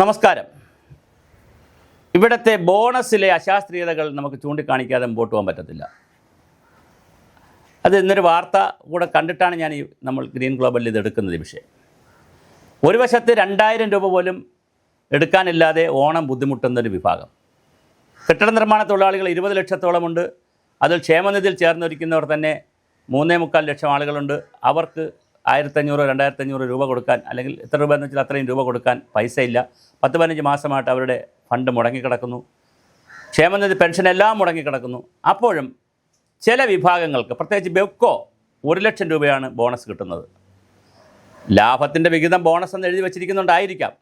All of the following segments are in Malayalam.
നമസ്കാരം. ഇവിടുത്തെ ബോണസിലെ അശാസ്ത്രീയതകൾ നമുക്ക് ചൂണ്ടിക്കാണിക്കാതെ മുമ്പോട്ട് പോകാൻ പറ്റത്തില്ല. അത് ഇന്നൊരു വാർത്ത കൂടെ കണ്ടിട്ടാണ് ഞാൻ ഈ നമ്മൾ ഗ്രീൻ ഗ്ലോബലിൽ ഇത് എടുക്കുന്നത് ഈ വിഷയം. ഒരു വശത്ത് രണ്ടായിരം രൂപ പോലും എടുക്കാനില്ലാതെ ഓണം ബുദ്ധിമുട്ടുന്നൊരു വിഭാഗം. കെട്ടിട നിർമ്മാണ തൊഴിലാളികൾ ഇരുപത് ലക്ഷത്തോളമുണ്ട് അതിൽ ക്ഷേമനിധിയിൽ ചേർന്നൊരിക്കുന്നവർ തന്നെ മൂന്നേ മുക്കാൽ ലക്ഷം ആളുകളുണ്ട്. അവർക്ക് ആയിരത്തഞ്ഞൂറ് രണ്ടായിരത്തഞ്ഞൂറ് രൂപ കൊടുക്കാൻ അല്ലെങ്കിൽ എത്ര രൂപ എന്ന് വെച്ചാൽ അത്രയും രൂപ കൊടുക്കാൻ പൈസയില്ല. പത്ത് പതിനഞ്ച് മാസമായിട്ട് അവരുടെ ഫണ്ട് മുടങ്ങിക്കിടക്കുന്നു. ക്ഷേമനിധി പെൻഷൻ എല്ലാം മുടങ്ങിക്കിടക്കുന്നു. അപ്പോഴും ചില വിഭാഗങ്ങൾക്ക് പ്രത്യേകിച്ച് ബെവ്കോ ഒരു ലക്ഷം രൂപയാണ് ബോണസ് കിട്ടുന്നത്. ലാഭത്തിന്റെ വിഹിതം ബോണസ് എന്ന് എഴുതി വച്ചിരിക്കുന്നുണ്ടായിരിക്കാം.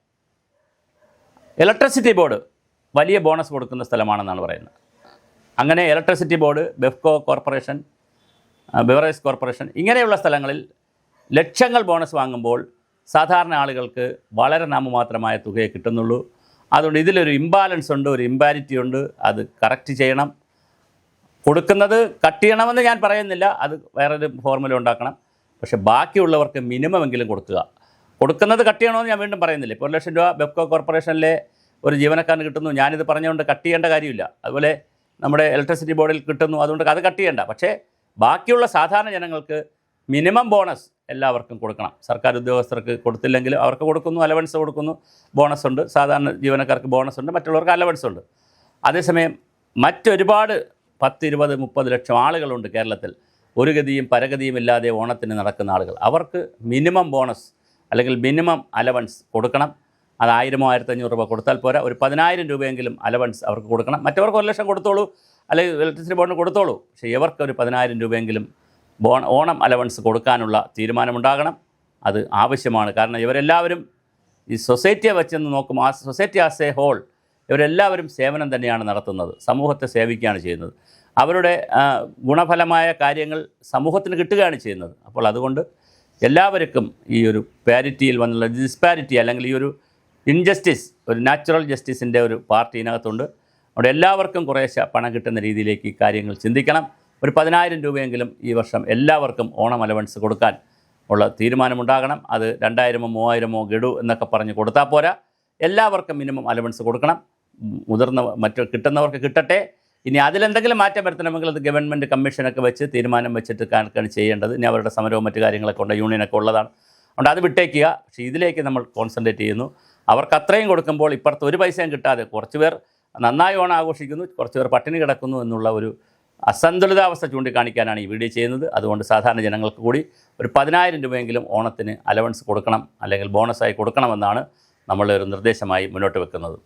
ഇലക്ട്രിസിറ്റി ബോർഡ് വലിയ ബോണസ് കൊടുക്കുന്ന സ്ഥലമാണെന്നാണ് പറയുന്നത്. അങ്ങനെ electricity board Bevco corporation beverage corporation ഇങ്ങനെയുള്ള സ്ഥലങ്ങളിൽ ലക്ഷങ്ങൾ ബോണസ് വാങ്ങുമ്പോൾ സാധാരണ ആളുകൾക്ക് വളരെ നാമമാത്രമായ തുകയെ കിട്ടുന്നുള്ളൂ. അതുകൊണ്ട് ഇതിലൊരു ഇംബാലൻസ് ഉണ്ട് ഒരു ഇമ്പാരിറ്റി ഉണ്ട്. അത് കറക്റ്റ് ചെയ്യണം. കൊടുക്കുന്നത് കട്ട് ചെയ്യണമെന്ന് ഞാൻ പറയുന്നില്ല. അത് വേറൊരു ഫോർമുല ഉണ്ടാക്കണം. പക്ഷേ ബാക്കിയുള്ളവർക്ക് മിനിമം എങ്കിലും കൊടുക്കുക. കൊടുക്കുന്നത് കട്ട് ചെയ്യണമെന്ന് ഞാൻ വീണ്ടും പറയുന്നില്ല. ഇപ്പോൾ ഒരു ലക്ഷം രൂപ ബെപ്കോ കോർപ്പറേഷനിലെ ഒരു ജീവനക്കാരന് കിട്ടുന്നു. ഞാനിത് പറഞ്ഞുകൊണ്ട് കട്ട് ചെയ്യേണ്ട കാര്യമില്ല. അതുപോലെ നമ്മുടെ ഇലക്ട്രിസിറ്റി ബോർഡിൽ കിട്ടുന്നു. അതുകൊണ്ട് അത് കട്ട് ചെയ്യേണ്ട. പക്ഷേ ബാക്കിയുള്ള സാധാരണ ജനങ്ങൾക്ക് മിനിമം ബോണസ് എല്ലാവർക്കും കൊടുക്കണം. സർക്കാർ ഉദ്യോഗസ്ഥർക്ക് കൊടുത്തില്ലെങ്കിൽ അവർക്ക് കൊടുക്കുന്നു അലവൻസ് കൊടുക്കുന്നു ബോണസ് ഉണ്ട്. സാധാരണ ജീവനക്കാർക്ക് ബോണസ് ഉണ്ട് മറ്റുള്ളവർക്ക് അലവൻസ് ഉണ്ട്. അതേസമയം മറ്റൊരുപാട് പത്ത് ഇരുപത് മുപ്പത് ലക്ഷം ആളുകളുണ്ട് കേരളത്തിൽ. ഒരു ഗതിയും പരഗതിയും ഇല്ലാതെ ഓണത്തിന് നടക്കുന്ന ആളുകൾ. അവർക്ക് മിനിമം ബോണസ് അല്ലെങ്കിൽ മിനിമം അലവൻസ് കൊടുക്കണം. അത് ആയിരമോ ആയിരത്തഞ്ഞൂറ് രൂപ കൊടുത്താൽ പോരാ. ഒരു പതിനായിരം രൂപയെങ്കിലും അലവൻസ് അവർക്ക് കൊടുക്കണം. മറ്റവർക്ക് ഒരു ലക്ഷം കൊടുത്തോളൂ. അല്ലെങ്കിൽ ഇലക്ട്രിസിറ്റി ബോർഡിന് കൊടുത്തോളൂ. പക്ഷേ ഇവർക്ക് ഒരു പതിനായിരം രൂപയെങ്കിലും ഓണം അലവൻസ് കൊടുക്കാനുള്ള തീരുമാനമുണ്ടാകണം. അത് ആവശ്യമാണ്. കാരണം ഇവരെല്ലാവരും ഈ സൊസൈറ്റിയെ വെച്ചെന്ന് നോക്കുമ്പോൾ ആ സൊസൈറ്റി ആസ് എ ഹോൾ ഇവരെല്ലാവരും സേവനം തന്നെയാണ് നടത്തുന്നത്. സമൂഹത്തെ സേവിക്കുകയാണ് ചെയ്യുന്നത്. അവരുടെ ഗുണഫലമായ കാര്യങ്ങൾ സമൂഹത്തിന് കിട്ടുകയാണ് ചെയ്യുന്നത്. അപ്പോൾ അതുകൊണ്ട് എല്ലാവർക്കും ഈ ഒരു പാരിറ്റിയിൽ വന്നുള്ള ഡിസ്പാരിറ്റി അല്ലെങ്കിൽ ഈ ഒരു ഇൻജസ്റ്റിസ് ഒരു നാച്ചുറൽ ജസ്റ്റിസിന്റെ ഒരു പാർട്ടി ഇതിനകത്തുണ്ട്. അവിടെ എല്ലാവർക്കും കുറേശ്ശെ പണം കിട്ടുന്ന രീതിയിലേക്ക് ഈ കാര്യങ്ങൾ ചിന്തിക്കണം. ഒരു പതിനായിരം രൂപയെങ്കിലും ഈ വർഷം എല്ലാവർക്കും ഓണം അലവൻസ് കൊടുക്കാൻ ഉള്ള തീരുമാനമുണ്ടാകണം. അത് രണ്ടായിരമോ മൂവായിരമോ ഗഡു എന്നൊക്കെ പറഞ്ഞ് കൊടുത്താൽ പോരാ. എല്ലാവർക്കും മിനിമം അലവൻസ് കൊടുക്കണം. മുതിർന്ന മറ്റ് കിട്ടുന്നവർക്ക് കിട്ടട്ടെ. ഇനി അതിലെന്തെങ്കിലും മാറ്റം വരുത്തണമെങ്കിൽ അത് ഗവൺമെന്റ് കമ്മീഷനൊക്കെ വെച്ച് തീരുമാനം വെച്ചിട്ട് കാണിക്കാണ് ചെയ്യേണ്ടത്. ഇനി അവരുടെ സമരവും മറ്റു കാര്യങ്ങളൊക്കെ ഉണ്ട്. യൂണിയനൊക്കെ ഉള്ളതാണ്. അതുകൊണ്ട് അത് വിട്ടേക്കുക. പക്ഷേ ഇതിലേക്ക് നമ്മൾ കോൺസെൻട്രേറ്റ് ചെയ്യുന്നു. അവർക്ക് അത്രയും കൊടുക്കുമ്പോൾ ഇപ്പുറത്ത് ഒരു പൈസയും കിട്ടാതെ കുറച്ച് പേർ നന്നായി ഓണം ആഘോഷിക്കുന്നു. കുറച്ച് പേർ പട്ടിണി കിടക്കുന്നു എന്നുള്ള ഒരു അസന്തുലിതാവസ്ഥ ചൂണ്ടിക്കാണിക്കാനാണ് ഈ വീഡിയോ ചെയ്യുന്നത്. അതുകൊണ്ട് സാധാരണ ജനങ്ങൾക്ക് കൂടി ഒരു പതിനായിരം രൂപയെങ്കിലും ഓണത്തിന് അലവൻസ് കൊടുക്കണം അല്ലെങ്കിൽ ബോണസായി കൊടുക്കണമെന്നാണ് നമ്മളൊരു നിർദ്ദേശമായി മുന്നോട്ട് വെക്കുന്നത്.